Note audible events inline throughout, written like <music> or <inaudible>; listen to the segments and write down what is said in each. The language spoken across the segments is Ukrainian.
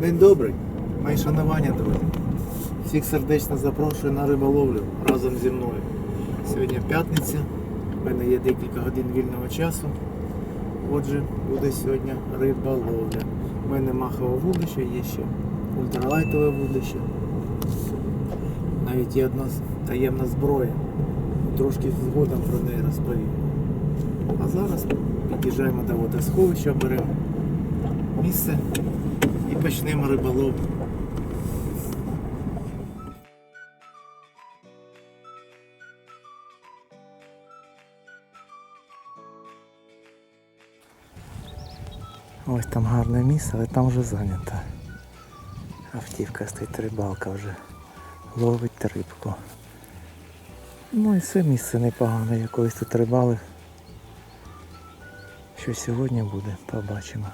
День добрий, мої шанування, друзі. Всіх сердечно запрошую на риболовлю разом зі мною. Сьогодні п'ятниця, в мене є декілька годин вільного часу. Отже, буде сьогодні риболовля. У мене махове вудлище, є ще ультралайтове вудлище. Навіть є одна таємна зброя. Трошки згодом про неї розповім. А зараз під'їжджаємо до водосховища, беремо місце і почнемо риболовлю. Ось там гарне місце, але там вже зайнято. Автівка стоїть рибалка вже. Ловить рибку. Ну і це місце непогане. Я колись тут рибалив. Що сьогодні буде, побачимо.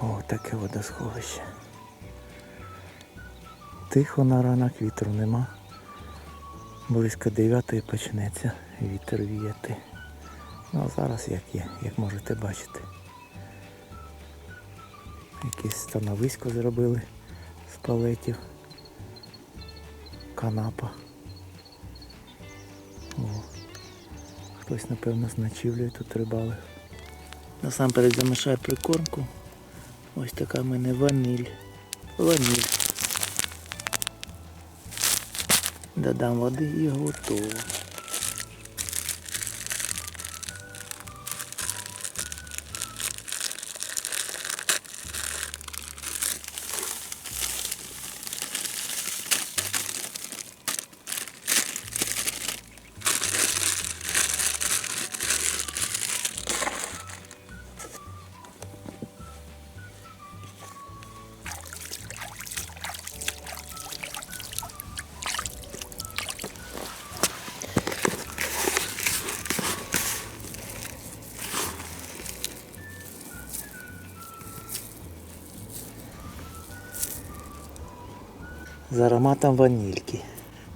О, таке водосховище. Тихо на ранок, вітру нема. Близько 9 почнеться вітер віяти. Ну а зараз як є, як можете бачити. Якесь становисько зробили з палетів. Канапа. О. Хтось, напевно, з ночівлею тут рибалив. Насамперед замішаю прикормку. Ось така в мене ваніль. Ваніль. Додам води і готово. З ароматом ванільки.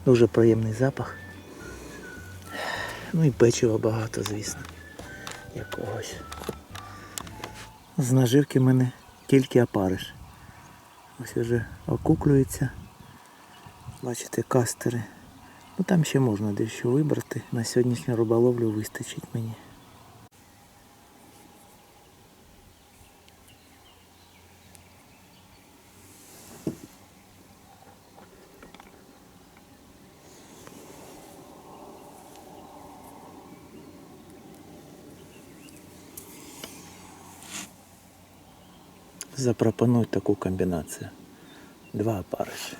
Дуже приємний запах. Ну і печива багато, звісно. Якогось. З наживки в мене тільки опариш. Ось вже окуклюється. Бачите, кастери. Ну там ще можна дещо вибрати. На сьогоднішню риболовлю вистачить мені. Запропоную таку комбінацію. Два опариші.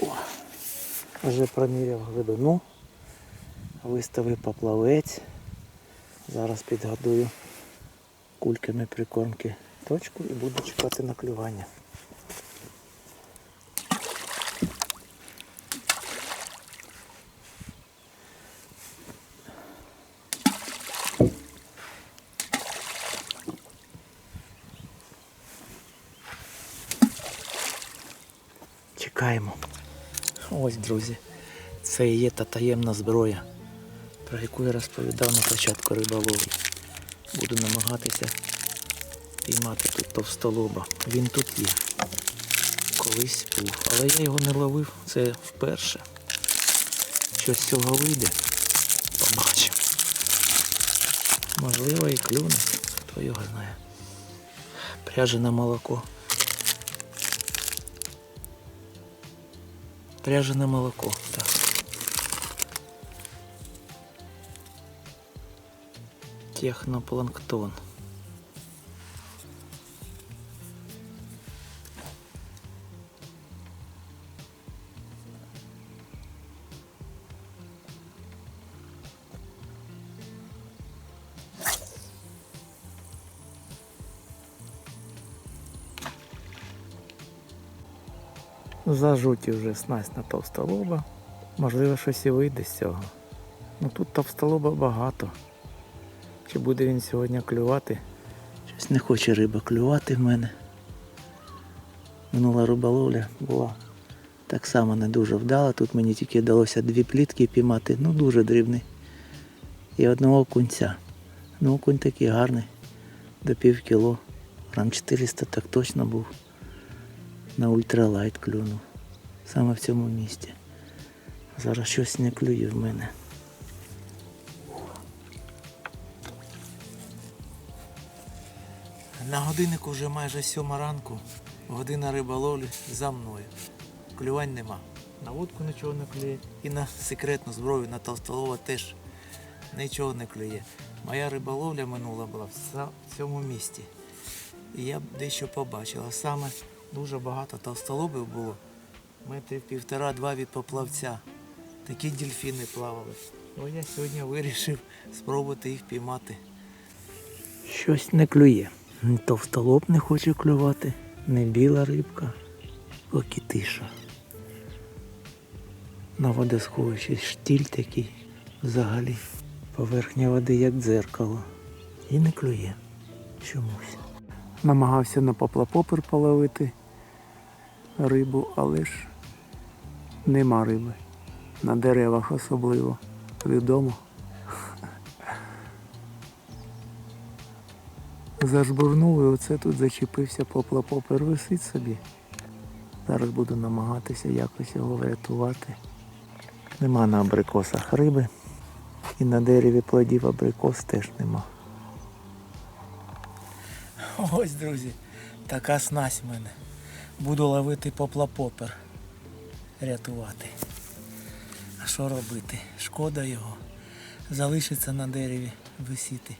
О, вже проміряв глибину, виставив поплавець. Зараз підгодую кульками прикормки точку і буду чекати на клювання. Чекаємо. Ось, друзі, це і є та таємна зброя, про яку я розповідав на початку риболовлі. Буду намагатися піймати тут товстолоба. Він тут є. Колись був. Але я його не ловив. Це вперше. Що з цього вийде, побачимо. Можливо і клюне, хто його знає. Пряжене молоко. Пряжене молоко, так. Технопланктон. Зажуті вже снасть на товстолоба. Можливо, щось і вийде з цього. Ну тут товстолоба багато. Чи буде він сьогодні клювати? Щось не хоче риба клювати в мене. Минула риболовля була так само не дуже вдала. Тут мені тільки вдалося дві плітки піймати, ну дуже дрібний. І одного кунця. Ну окунь такий гарний. до пів кіло. Грам 400 так точно був. На ультралайт клюнув. Саме в цьому місці. Зараз щось не клює в мене. На годиннику вже майже сьома ранку. Година риболовлі за мною. Клювань нема. На вудку нічого не клює. І на секретну зброю, на толстолова теж нічого не клює. Моя риболовля минула була в цьому місті. І я дещо побачив. А саме дуже багато толстолобів було. Метрів півтора-два від поплавця. Такі дельфіни плавали. О, я сьогодні вирішив спробувати їх піймати. Щось не клює. Ні Товстолоб не хоче клювати, не біла рибка, поки тиша. На водосховищі штіль такий взагалі. Поверхня води як дзеркало. І не клює чомусь. Намагався на поплапопер половити рибу, але ж нема риби. На деревах особливо. Відомо. Зажбурнув і оце тут зачепився поплапопер, висить собі. Зараз буду намагатися якось його врятувати. Нема на абрикосах риби. І на дереві плодів абрикос теж нема. Ось, друзі, така снасть в мене. Буду ловити поплапопер. Рятувати. А що робити? Шкода його. Залишиться на дереві висіти.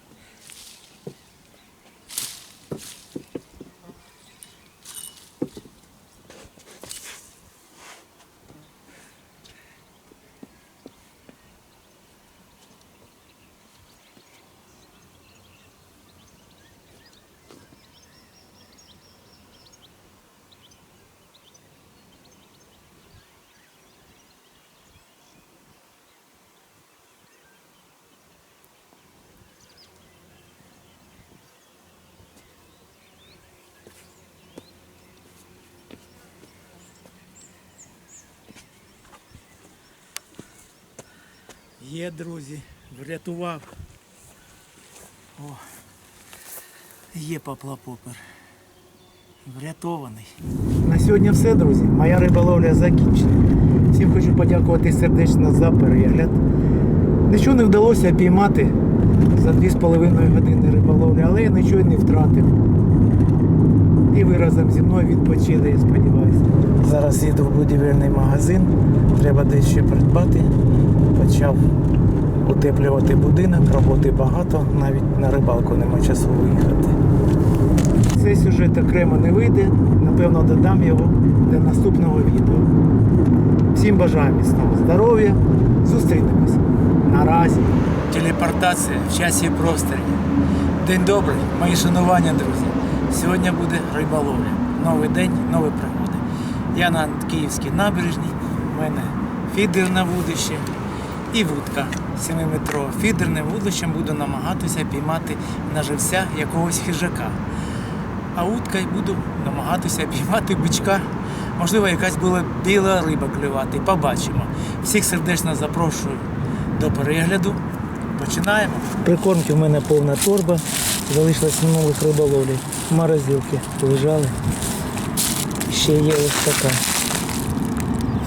Є, друзі, врятував. О, є поплапопер. Врятований. На сьогодні все, друзі. Моя риболовля закінчена. Всім хочу подякувати сердечно за перегляд. Нічого не вдалося піймати за 2,5 години риболовлі, але я нічого не втратив. І ви разом зі мною відпочили, я сподіваюся. Зараз їду в будівельний магазин, треба дещо придбати. Почав утеплювати будинок, роботи багато, навіть на рибалку нема часу виїхати. Цей сюжет окремо не вийде, напевно, додам його для наступного відео. Всім бажаю міцного здоров'я, зустрінемось. Наразі. Телепортація в часі просторі. День добрий, мої шанування, друзі. Сьогодні буде риболовля. Новий день, нові пригоди. Я на Київській набережній, у мене фідерне вудище і вудка 7-метрова. Фідерним вудлищем буду намагатися піймати на живця якогось хижака. А уткою буду намагатися піймати бичка. Можливо, якась була біла риба клювати. Побачимо. Всіх сердечно запрошую до перегляду. Починаємо. Прикормки в мене повна торба. Залишилось минулих риболовлі. Морозилки лежали. Ще є ось така.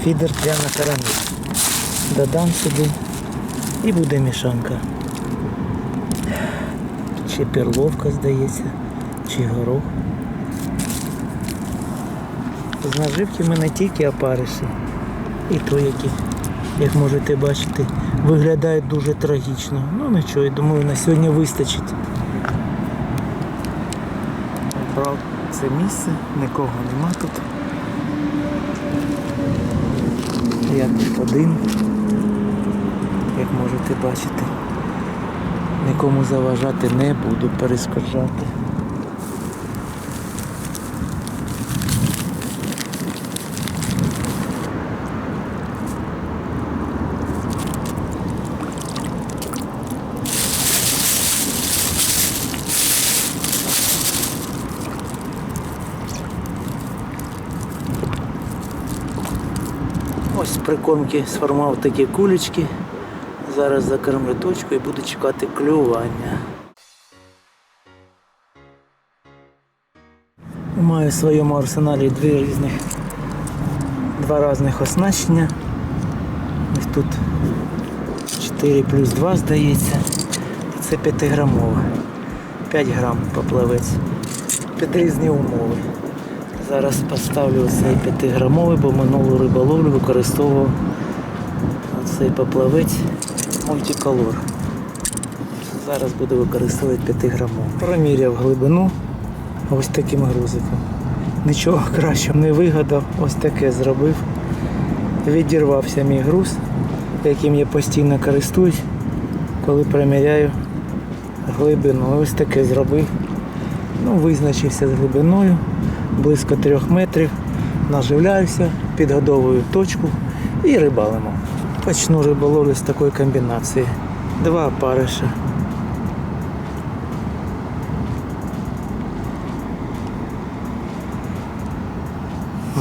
Фідер прямо на карамель. Додам сюди і буде мішанка. Чи перловка, здається, чи горох. З наживки в мене тільки опариші. І то які, як можете бачити, виглядають дуже трагічно. Ну нічого, я думаю, на сьогодні вистачить. Брав це місце, нікого нема тут. Я тут один, можете бачити. Нікому заважати не буду перешкоджати. Ось прикормки сформував такі кулечки. Зараз закормлю точку і буду чекати клювання. Маю в своєму арсеналі дві різних, два різних оснащення. Ось тут 4 плюс 2 здається. Це 5 грамове. 5 грам поплавець. Під різні умови. Зараз поставлю цей 5 грамовий, бо минулу риболовлю використовував цей поплавець мультиколор. Зараз буду використовувати 5 грамовий. Проміряв глибину ось таким грузиком. Нічого кращого не вигадав, ось таке зробив. Відірвався мій груз, яким я постійно користуюсь, коли проміряю глибину. Ось таке зробив. Ну, визначився з глибиною, близько трьох метрів. Наживляюся, підгодовую точку і рибалимо. Почну риболовлю з такої комбінації. Два опариша.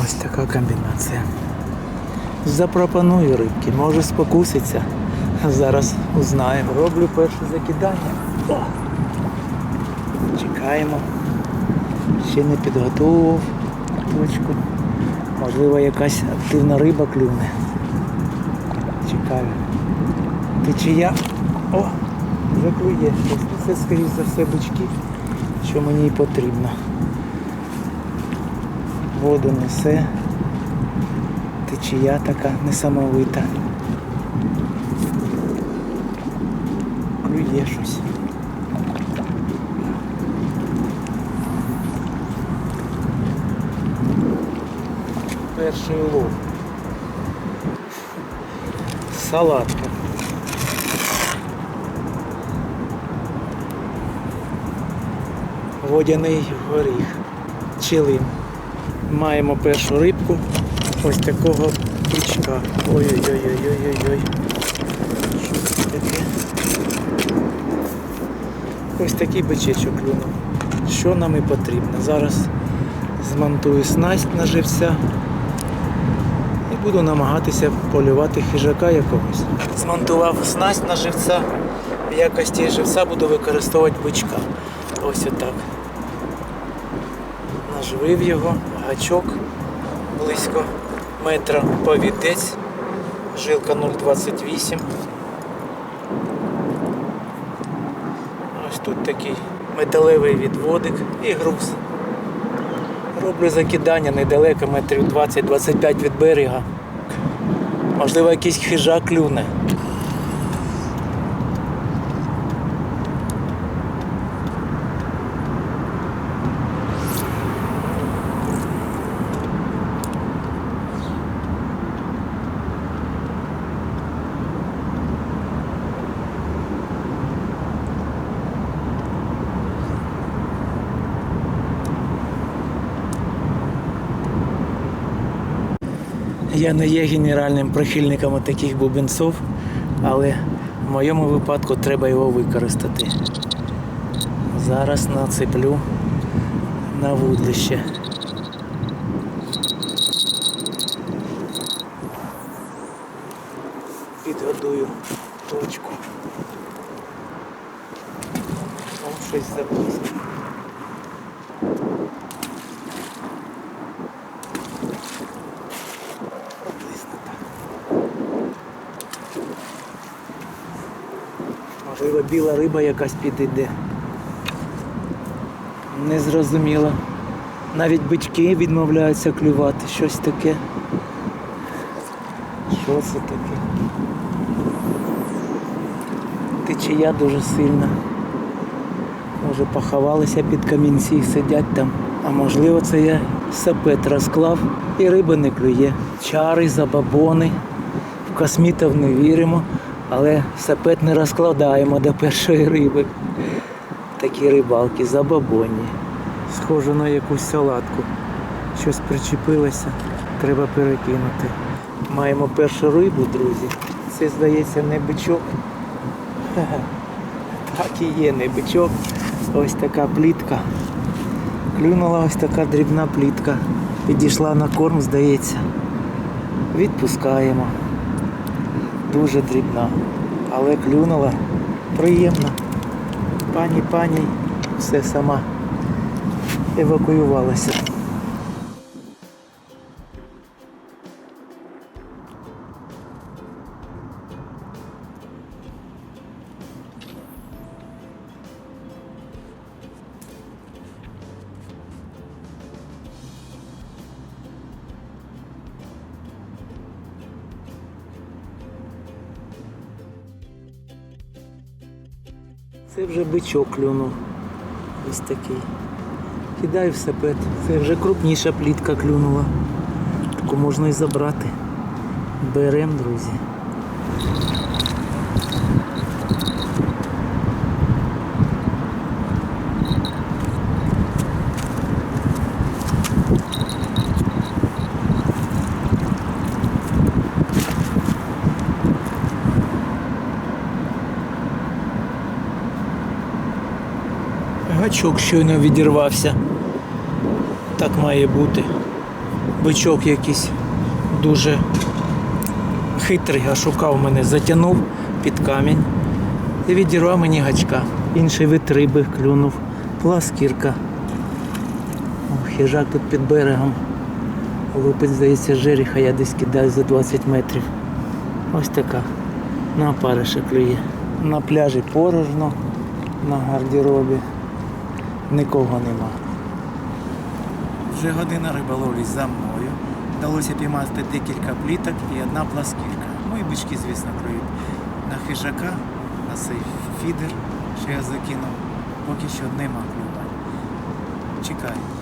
Ось така комбінація. Запропоную рибки, може спокуситься. Зараз узнаємо. Роблю перше закидання. О! Чекаємо. Ще не підготовував точку. Можливо, якась активна риба клюне. Чекаю. Течія. О! Заклює. Це, скоріш за все, бички, що мені і потрібно. Воду несе. Течія така несамовита. Клює щось. Перший улов. Салатка. Водяний горіх. Чилим. Маємо першу рибку. Ось такого крючка. Ой-ой-ой-ой-ой-ой. Що це таке? Ось такий бичечок клюнув. Що нам і потрібно? Зараз змонтую снасть на живця буду намагатися полювати хижака якогось. Змонтував снасть на живця. В якості живця буду використовувати бичка. Ось отак. Наживив його, гачок близько метра повідець, жилка 0,28. Ось тут такий металевий відводик і груз. Роблю закидання недалеко, метрів 20-25 від берега. Можливо, якийсь хижак клюне. Я не є генеральним прихильником таких бубенців, але в моєму випадку треба його використати. Зараз нацеплю на вудлище. Підгодую точку. О, щось заблизько. Приблизно так. Можливо, біла риба якась підійде. Незрозуміло. Навіть бички відмовляються клювати. Щось таке. Що це таке? Течія дуже сильна. Може поховалися під камінці, сидять там. А можливо це я сапет розклав і риба не клює. Чари, забабони. В космітів не віримо, але сапет не розкладаємо до першої риби. Такі рибалки забабонні. Схоже на якусь салатку. Щось причепилося, треба перекинути. Маємо першу рибу, друзі. Це, здається, не бичок. <laughs> Так і є, не бичок. Ось така плітка. Клюнула ось така дрібна плітка. Підійшла на корм, здається. Відпускаємо. Дуже дрібна. Але клюнула приємно. Пані, пані, все сама евакуювалася. Це вже бичок клюнув. Ось такий. Кидай в сапет. Це вже крупніша плітка клюнула. Таку можна і забрати. Берем, друзі. Гачок щойно відірвався. Так має бути. Бичок якийсь дуже хитрий, а шукав мене, затягнув під камінь і відірвав мені гачка. Інший вид риби клюнув. Пласкірка. Хижак тут під берегом. Лупить, здається, жереха, я десь кидаю за 20 метрів. Ось така. На опариша клює. На пляжі порожно, на гардеробі. Нікого нема. Вже година риболовлі за мною. Вдалося піймати декілька пліток і одна пласкірка. Ну і бички, звісно, клюють. На хижака, на цей фідер, що я закинув, поки що нема клювань. Чекаю.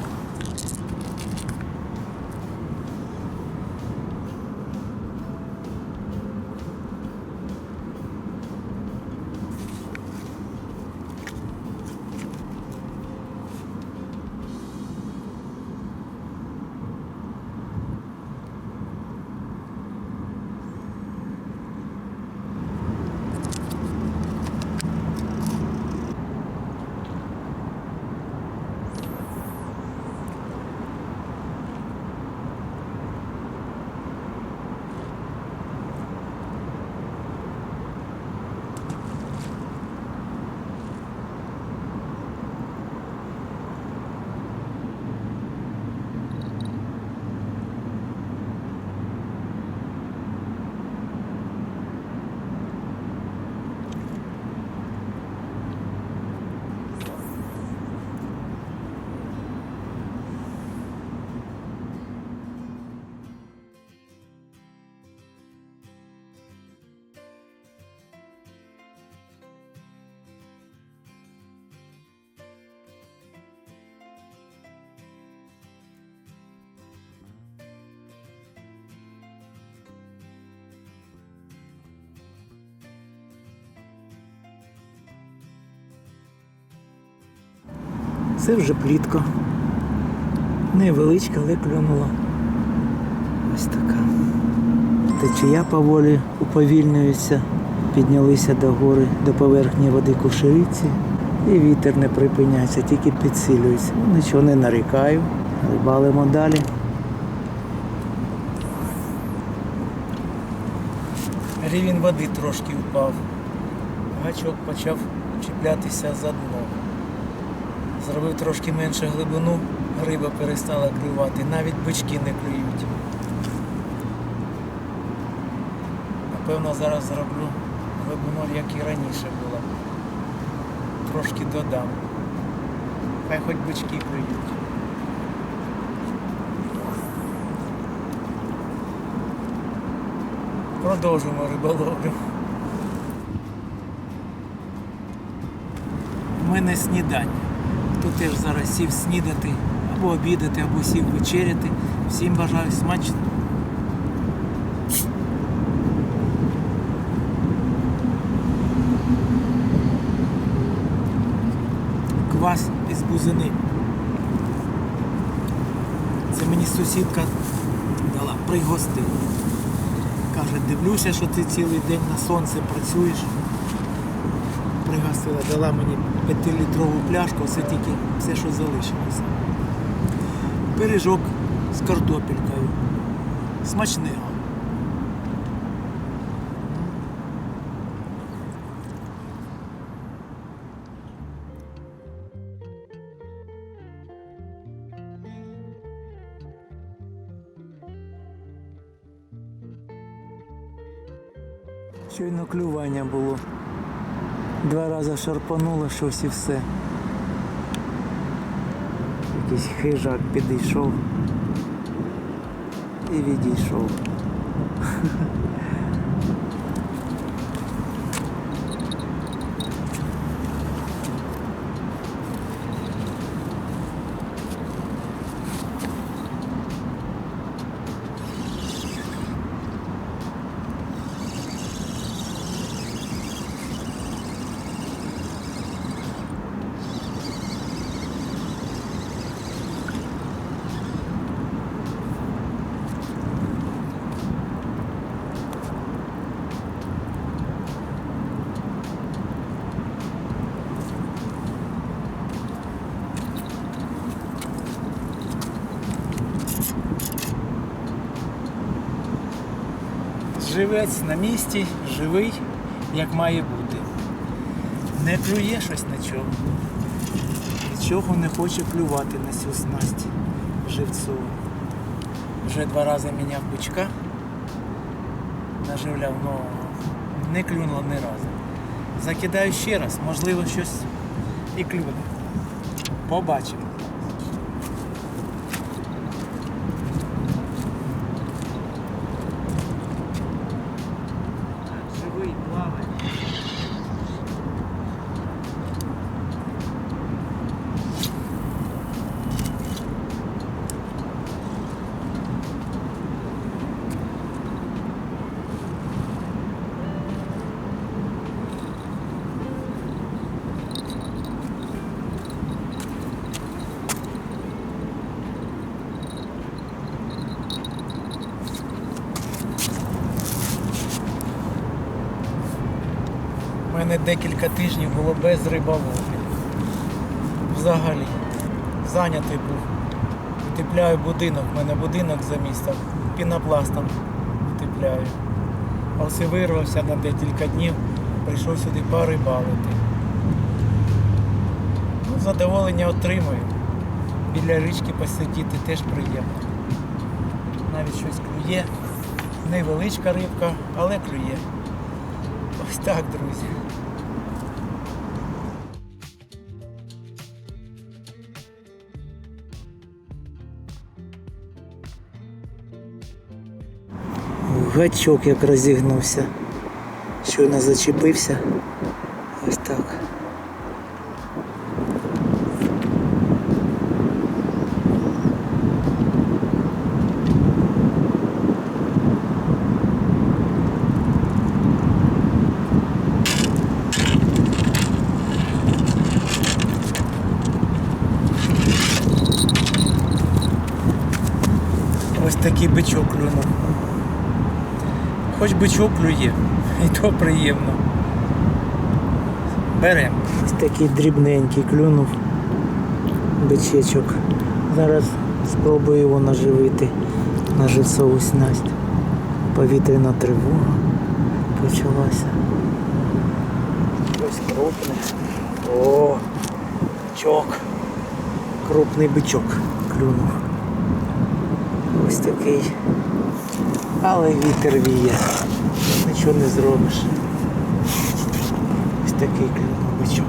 Це вже плітка. Невеличка, але клюнула. Ось така. Течія поволі уповільнюється, піднялися до гори, до поверхні води кушериці. І вітер не припиняється, тільки підсилюється. Ну, Нічого не нарікаю. Рибалимо далі. Рівень води трошки впав. Гачок почав чіплятися за дно. Зробив трошки менше глибину, риба перестала клювати, навіть бички не клюють. Напевно, зараз зроблю глибину, як і раніше було. Трошки додам. Хай хоч бички клюють. Продовжимо риболовлю. У мене снідання. Хто теж зараз сів снідати, або обідати, або сів вечеряти. Всім бажаю смачно. Квас із бузини. Це мені сусідка дала, пригостила. Каже, дивлюся, що ти цілий день на сонце працюєш пригасила, дала мені 5-літрову пляшку, це тільки все, що залишилося. Пиріжок з картопелькою. Смачного. Щойно клювання було. Два рази шарпануло щось і все. Якийсь хижак підійшов і відійшов. <laughs> Живець на місці, живий, як має бути. Не клює щось нічого. Нічого не хоче клювати на цю снасть живцову. Вже два рази міняв бичка, наживляв, але не клюнуло ні разу. Закидаю ще раз, можливо, щось і клюне. Побачимо. Живий, плаває. У мене декілька тижнів було без риболовлі. Взагалі. Зайнятий був. Утепляю будинок. У мене будинок за містом. Пінопластом утепляю. А ось вирвався на декілька днів, прийшов сюди порибалити. Ну, задоволення отримую. Біля річки посидіти теж приємно. Навіть щось клює. Невеличка рибка, але клює. Ось так, друзі. Гачок як розігнувся. Щойно зачепився. Ось так. Ось такий бичок клюнув. Хоч бичок клює, і то приємно. Беремо. Ось такий дрібненький клюнув бичечок. Зараз спробую його наживити на живцову снасть. Повітряна тривога почалася. Ось крупне. О, бичок. Крупний бичок клюнув. Ось такий. Але вітер віє. Нічого не зробиш. Ось такий клюнув бичок.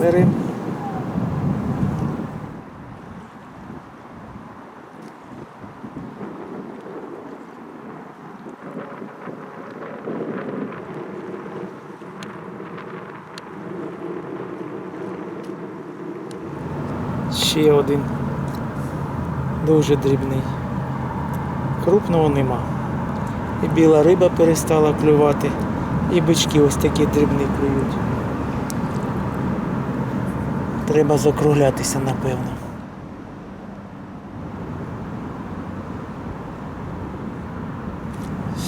Беремо. Ще один. Дуже дрібний. Крупного нема. І біла риба перестала клювати, і бички ось такі дрібні клюють. Треба закруглятися, напевно.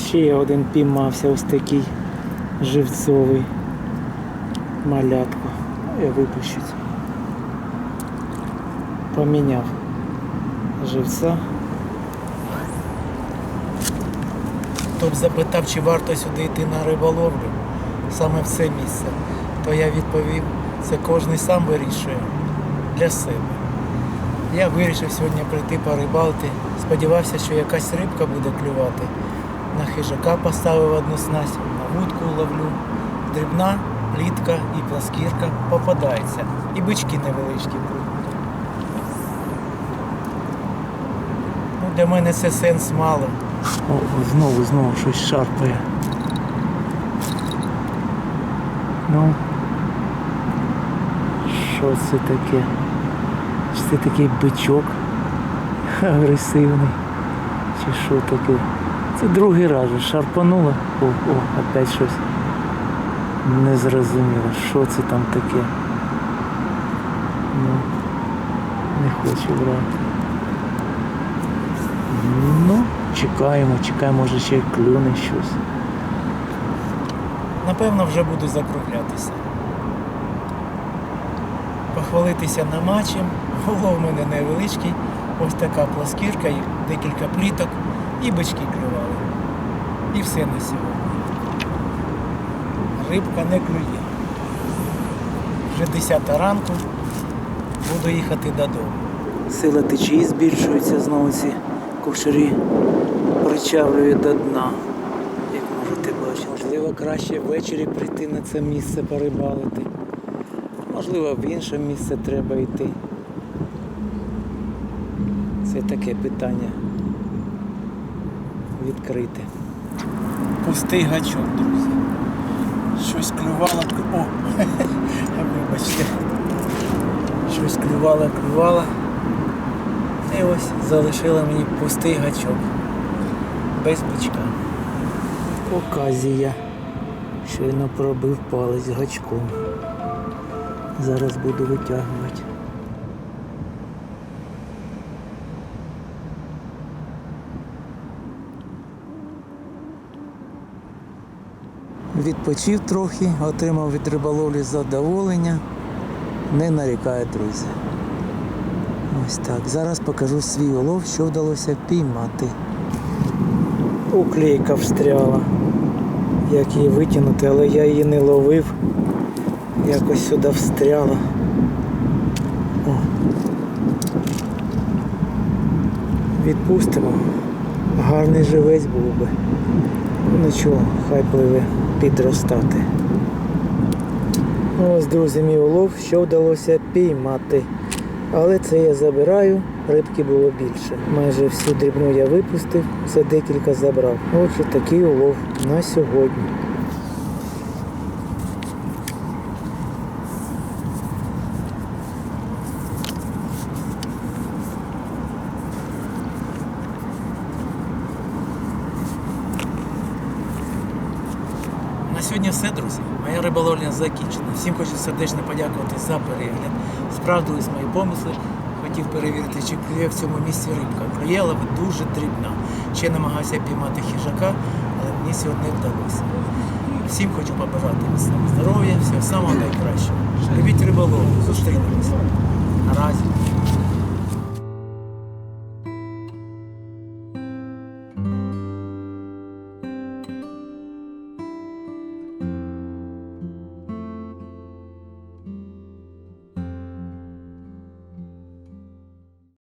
Ще один піймався ось такий живцовий малятко. Я випущусь. Поміняв живця. Хто б запитав, чи варто сюди йти на риболовлю, саме в це місце, то я відповів, це кожен сам вирішує для себе. Я вирішив сьогодні прийти порибалити. Сподівався, що якась рибка буде клювати. На хижака поставив одну снасть, на вудку ловлю. Дрібна, плітка і пласкірка попадається. І бички невеличкі будуть. Ну, для мене це сенс мало. О, знову, знову щось шарпає. Ну, що це таке? Чи це такий бичок агресивний? Чи що таке? Це другий раз шарпануло. О, о, опять щось. Не зрозуміло, що це там таке. Ну, не хочу брати. Ну, чекаємо, чекаємо, може ще й клюне щось. Напевно, вже буду закруглятися. Похвалитися на матчем. Голов у мене невеличкий. Ось така пласкірка, і декілька пліток і бички клювали. І все на сьогодні. Рибка не клює. Вже 10 ранку. Буду їхати додому. Сила течії збільшується знову ці ковшарі причавлює до дна, як можете бачити. Можливо, краще ввечері прийти на це місце порибалити. Можливо, в інше місце треба йти. Це таке питання відкрите. Пустий гачок, друзі. Щось клювало. О! <laughs> Вибачте. Щось клювало, клювало. І ось залишила мені пустий гачок. Без. Оказія. Щойно пробив палець гачком. Зараз буду витягувати. Відпочив трохи, отримав від риболовлі задоволення. Не нарікаю, друзі. Ось так. Зараз покажу свій улов, що вдалося піймати. Уклейка встряла. Як її витягнути, але я її не ловив. Якось сюди встряла. О. Відпустимо. Гарний живець був би. Ну нічого, хай пливе підростати. Ось, друзі, мій улов, що вдалося піймати. Але це я забираю, рибки було більше. Майже всю дрібну я випустив, це декілька забрав. Отже, такий улов на сьогодні. На сьогодні все, друзі. Моя риболовля закінчена. Всім хочу сердечно подякувати за перегляд. Справдились мої помисли. Хотів перевірити, чи клює в цьому місці рибка. Клює, але дуже дрібна. Ще намагався піймати хижака, але мені сьогодні вдалося. Всім хочу побажати міцного здоров'я, всього самого найкращого. Любіть риболову, зустрінемось. Наразі.